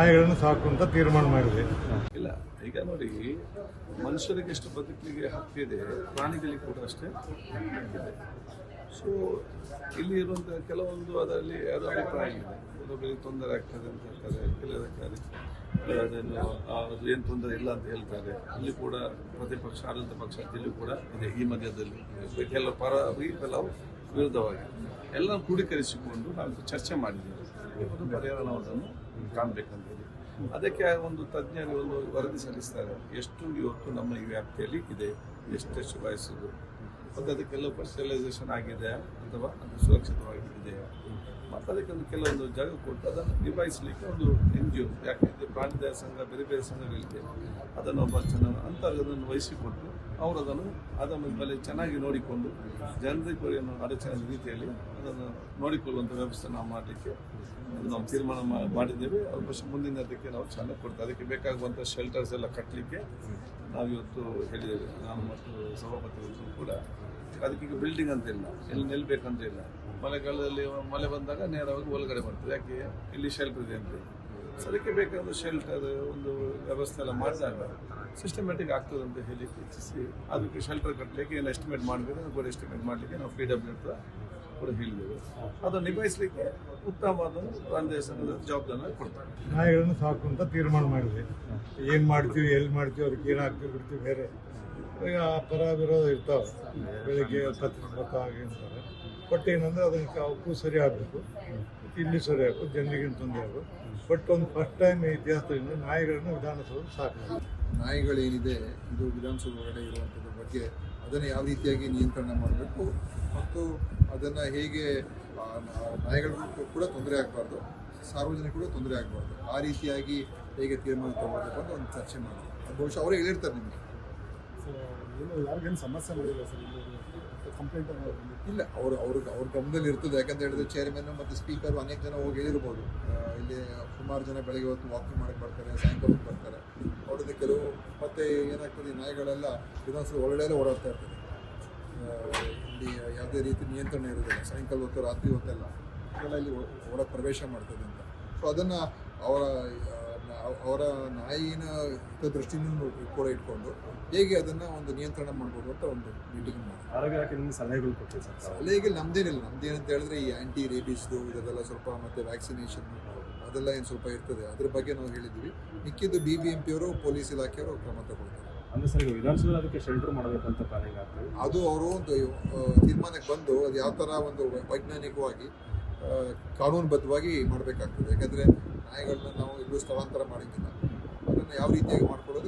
ನಾಯಿಗಳನ್ನು ಸಾಕು ಅಂತ ತೀರ್ಮಾನ ಮಾಡಿದೆ ಇಲ್ಲ, ಈಗ ನೋಡಿ, ಮನುಷ್ಯರಿಗೆ ಎಷ್ಟು ಬದುಕಿಗೆ ಹಕ್ಕಿದೆ ಪ್ರಾಣಿಗಳಿಗೆ ಕೂಡ ಅಷ್ಟೇ ಹಕ್ಕಿದೆ ಸೊ ಇಲ್ಲಿ ಇರುವಂಥ ಕೆಲವೊಂದು ಅದರಲ್ಲಿ ಅದು ಅಭಿಪ್ರಾಯ ಇದೆ ಕೆಲವೊಬ್ಬರಿಗೆ ತೊಂದರೆ ಆಗ್ತದೆ ಅಂತ ಹೇಳ್ತಾರೆ ಕೆಲವರಿಗೆ ಅದನ್ನು ಏನು ತೊಂದರೆ ಇಲ್ಲ ಅಂತ ಹೇಳ್ತಾರೆ. ಇಲ್ಲಿ ಕೂಡ ಪ್ರತಿಪಕ್ಷ, ಆಡಳಿತ ಪಕ್ಷ ಇಲ್ಲಿ ಕೂಡ ಇದೆ, ಈ ಮಧ್ಯದಲ್ಲಿ ಕೆಲವು ಪರವಾಗಿ ಕೆಲವು ವಿರುದ್ಧವಾಗಿ ಎಲ್ಲ ಕ್ರೋಢೀಕರಿಸಿಕೊಂಡು ನಾವು ಚರ್ಚೆ ಮಾಡಿದ್ದೇವೆ. ಒಂದು ಪರಿಹಾರ ನಾವು ಅದನ್ನು ಕಾಣಬೇಕಂತ ಹೇಳಿ ಅದಕ್ಕೆ ಒಂದು ತಜ್ಞರು ಒಂದು ವರದಿ ಸಲ್ಲಿಸ್ತಾರೆ. ಎಷ್ಟು ಇವತ್ತು ನಮ್ಮ ಈ ವ್ಯಾಪ್ತಿಯಲ್ಲಿ ಇದೆ ಎಷ್ಟೆಷ್ಟು ವಯಸ್ಸದು ಮತ್ತು ಅದಕ್ಕೆಲ್ಲ ಪರ್ಸನಲೈಸೇಷನ್ ಆಗಿದೆ ಅಥವಾ ಅದು ಸುರಕ್ಷಿತವಾಗಿ ಅದಕ್ಕೆ ಒಂದು ಕೆಲವೊಂದು ಜಾಗ ಕೊಟ್ಟು ಅದನ್ನು ನಿಭಾಯಿಸಲಿಕ್ಕೆ ಒಂದು ಎನ್ ಜಿ ಒ ಯಾಕೆಂದರೆ ಪ್ರಾಣಿದಾಯ ಸಂಘ, ಬೇರೆ ಬೇರೆ ಸಂಘಗಳಿದೆ. ಅದನ್ನು ಒಬ್ಬ ಚೆನ್ನಾಗಿ ಅಂತರ್ಗತವನ್ನು ವಹಿಸಿಕೊಟ್ಟು ಅವರು ಅದನ್ನು ಅದನ್ನು ಮೇಲೆ ಚೆನ್ನಾಗಿ ನೋಡಿಕೊಂಡು ಜನರಿಗೆ ಅಡಚಣೆ ರೀತಿಯಲ್ಲಿ ಅದನ್ನು ನೋಡಿಕೊಳ್ಳುವಂಥ ವ್ಯವಸ್ಥೆ ನಾವು ಮಾಡಲಿಕ್ಕೆ ನಾವು ತೀರ್ಮಾನ ಮಾಡಿದ್ದೇವೆ. ಪಕ್ಷ ಮುಂದಿನ ಅದಕ್ಕೆ ನಾವು ಚೆನ್ನಾಗಿ ಕೊಡ್ತೇವೆ. ಅದಕ್ಕೆ ಬೇಕಾಗುವಂಥ ಶೆಲ್ಟರ್ಸ್ ಎಲ್ಲ ಕಟ್ಟಲಿಕ್ಕೆ ನಾವು ಇವತ್ತು ಹೇಳಿದ್ದೇವೆ, ನಾನು ಮತ್ತು ಸಭಾಪತಿಗಳು ಕೂಡ. ಅದಕ್ಕೆ ಈಗ ಬಿಲ್ಡಿಂಗ್ ಅಂತ ಇಲ್ಲ, ಎಲ್ಲಿ ನಿಲ್ಬೇಕಂತ ಇಲ್ಲ. ಮಳೆಗಾಲದಲ್ಲಿ ಮಳೆ ಬಂದಾಗ ನೇರವಾಗಿ ಒಳಗಡೆ ಬರ್ತದೆ. ಯಾಕೆ? ಇಲ್ಲಿ ಶೆಲ್ಟರ್ ಇದೆ ಅಂತ. ಸೊ ಅದಕ್ಕೆ ಬೇಕಾದ ಶೆಲ್ಟರ್ ಒಂದು ವ್ಯವಸ್ಥೆ ಎಲ್ಲ ಮಾಡಿದಾಗ ಸಿಸ್ಟಮ್ಯಾಟಿಕ್ ಆಗ್ತದೆ ಅಂತ ಹೇಳಿ ಇಚ್ಛಿಸಿ, ಅದಕ್ಕೆ ಶೆಲ್ಟರ್ ಕಟ್ಟಲಿಕ್ಕೆ ಏನು ಎಸ್ಟಿಮೇಟ್ ಮಾಡಬೇಕು? ಕೂಡ ಎಸ್ಟಿಮೇಟ್ ಮಾಡಲಿಕ್ಕೆ ನಾವು ಪಿ ಡಬ್ಲ್ಯೂ ಕೂಡ ಹೇಳಿದ್ದೇವೆ ಅದನ್ನು ನಿಭಾಯಿಸಲಿಕ್ಕೆ ಉತ್ತಮವಾದ ಸಂಘದ ಜವಾಬ್ದಾರಿ ಕೊಡ್ತಾರೆ. ನಾಯಿಗಳನ್ನು ಸಾಕು ಅಂತ ತೀರ್ಮಾನ ಮಾಡಿದೆ ಏನು ಮಾಡ್ತೀವಿ ಎಲ್ಲಿ ಮಾಡ್ತೀವಿ ಅದಕ್ಕೆ ಏನು ಹಾಕ್ತೀವಿ ಬಿಡ್ತೀವಿ ಬೇರೆ. ಈಗ ಆ ಪರ ವಿರೋಧ ಇರ್ತಾವೆ. ಬೆಳಿಗ್ಗೆ ಕತ್ತಿಸ್ಬೇಕು ಹಾಗೆ ಅಂತಾರೆ. ಬಟ್ ಏನಂದ್ರೆ ಅದಕ್ಕೆ ಅವಕ್ಕೂ ಸರಿ ಆಗಬೇಕು. ಇಲ್ಲಿ ಸರಿ ಆಗಬೇಕು ಜನರಿಗೆ ತೊಂದರೆ ಆಗಬೇಕು. ಬಟ್ ಒಂದು ಫಸ್ಟ್ ಟೈಮ್ ಇತಿಹಾಸದಿಂದ ನಾಯಿಗಳನ್ನು ವಿಧಾನಸೌಧ ಸಾಕು ನಾಯಿಗಳೇನಿದೆ ಇದು ವಿಧಾನಸೌಧ ಒಳಗಡೆ ಇರುವಂಥದ್ರ ಬಗ್ಗೆ ಅದನ್ನು ಯಾವ ರೀತಿಯಾಗಿ ನಿಯಂತ್ರಣ ಮಾಡಬೇಕು ಮತ್ತು ಅದನ್ನು ಹೇಗೆ ನಾಯಿಗಳಿಗೂ ಕೂಡ ತೊಂದರೆ ಆಗಬಾರ್ದು ಸಾರ್ವಜನಿಕರು ತೊಂದರೆ ಆಗಬಾರ್ದು. ಆ ರೀತಿಯಾಗಿ ಹೇಗೆ ತೀರ್ಮಾನ ತಗೋಬೇಕು ಅಂತ ಒಂದು ಚರ್ಚೆ ಮಾಡಿ ಅದು ಬಹುಶಃ ಅವರೇ ಹೇಳಿರ್ತಾರೆ ನಿಮಗೆ. ಸಮಸ್ಯೆ ಮಾಡಿಲ್ಲ ಸರ್ ಇಲ್ಲಿ ಕಂಪ್ಲೇಂಟ್ ಇಲ್ಲ ಅವರು ಅವ್ರಿಗೆ ಅವ್ರ ಗಮನದಲ್ಲಿ ಇರ್ತದೆ. ಯಾಕಂತ ಹೇಳಿದ್ರೆ ಚೇರ್ಮನ್ ಮತ್ತು ಸ್ಪೀಕರ್ ಅನೇಕ ಜನ ಹೋಗಿ ಹೇಳಿರ್ಬೋದು. ಇಲ್ಲಿ ಸುಮಾರು ಜನ ಬೆಳಗ್ಗೆ ಹೊತ್ತು ವಾಕಿಂಗ್ ಮಾಡಕ್ಕೆ ಬರ್ತಾರೆ ಸಾಯಂಕಾಲಕ್ಕೆ ಬರ್ತಾರೆ. ಅವ್ರದ್ದು ಕೆಲವು ಮತ್ತೆ ಏನಾಗ್ತದೆ ನಾಯಿಗಳೆಲ್ಲ ವಿಧಾನಸಭೆ ಒಳ್ಳೆಯಲ್ಲೇ ಓಡಾಡ್ತಾ ಇರ್ತದೆ. ಆ, ಇಲ್ಲಿ ಯಾವುದೇ ರೀತಿ ನಿಯಂತ್ರಣ ಇರೋದಿಲ್ಲ. ಸಾಯಂಕಾಲ ಹೊತ್ತು ರಾತ್ರಿ ಹೊತ್ತೆಲ್ಲ ಅದೆಲ್ಲ ಇಲ್ಲಿ ಹೊರ ಪ್ರವೇಶ ಮಾಡ್ತದೆ ಅಂತ. ಸೊ ಅದನ್ನು ಅವರ ಅವರ ನಾಯಿನ ದೃಷ್ಟಿಯಿಂದ ಕೂಡ ಇಟ್ಕೊಂಡು ಹೇಗೆ ಅದನ್ನು ಒಂದು ನಿಯಂತ್ರಣ ಮಾಡ್ಬೋದು ಅಂತ ಒಂದು ಮೀಟಿಂಗ್ ಮಾಡಿ ಸಲಹೆಗಳು ಕೊಟ್ಟಿದೆ ಸರ್? ಸಲಹೆಗೆ ನಮ್ದೇನಿಲ್ಲ. ನಮ್ದೇನಂತ ಹೇಳಿದ್ರೆ ಈ ಆ್ಯಂಟಿ ರೇಬೀಸ್ದು ಇದೆಲ್ಲ ಸ್ವಲ್ಪ ಮತ್ತು ವ್ಯಾಕ್ಸಿನೇಷನ್ ಅದೆಲ್ಲ ಏನು ಸ್ವಲ್ಪ ಇರ್ತದೆ. ಅದ್ರ ಬಗ್ಗೆ ನಾವು ಹೇಳಿದ್ವಿ ಮಿಕ್ಕಿದ್ದು ಬಿ ಬಿ ಎಂ ಪಿಯವರು ಪೊಲೀಸ್ ಇಲಾಖೆಯವರು ಕ್ರಮ ತಗೊಳ್ತಾರೆ. ಅದಕ್ಕೆ ಮಾಡಬೇಕಂತ ಆಗ್ತದೆ ಅದು ಅವರು ಒಂದು ತೀರ್ಮಾನಕ್ಕೆ ಬಂದು ಅದು ಯಾವ ಥರ ಒಂದು ವೈಜ್ಞಾನಿಕವಾಗಿ ಕಾನೂನುಬದ್ಧವಾಗಿ ಮಾಡಬೇಕಾಗ್ತದೆ. ಯಾಕಂದರೆ ನಾಯಿಗಳನ್ನ ನಾವು ಎಲ್ಲೂ ಸ್ಥಳಾಂತರ ಮಾಡಿದ್ದಿಲ್ಲ. ಅದನ್ನು ಯಾವ ರೀತಿಯಾಗಿ ಮಾಡ್ಕೊಂಡು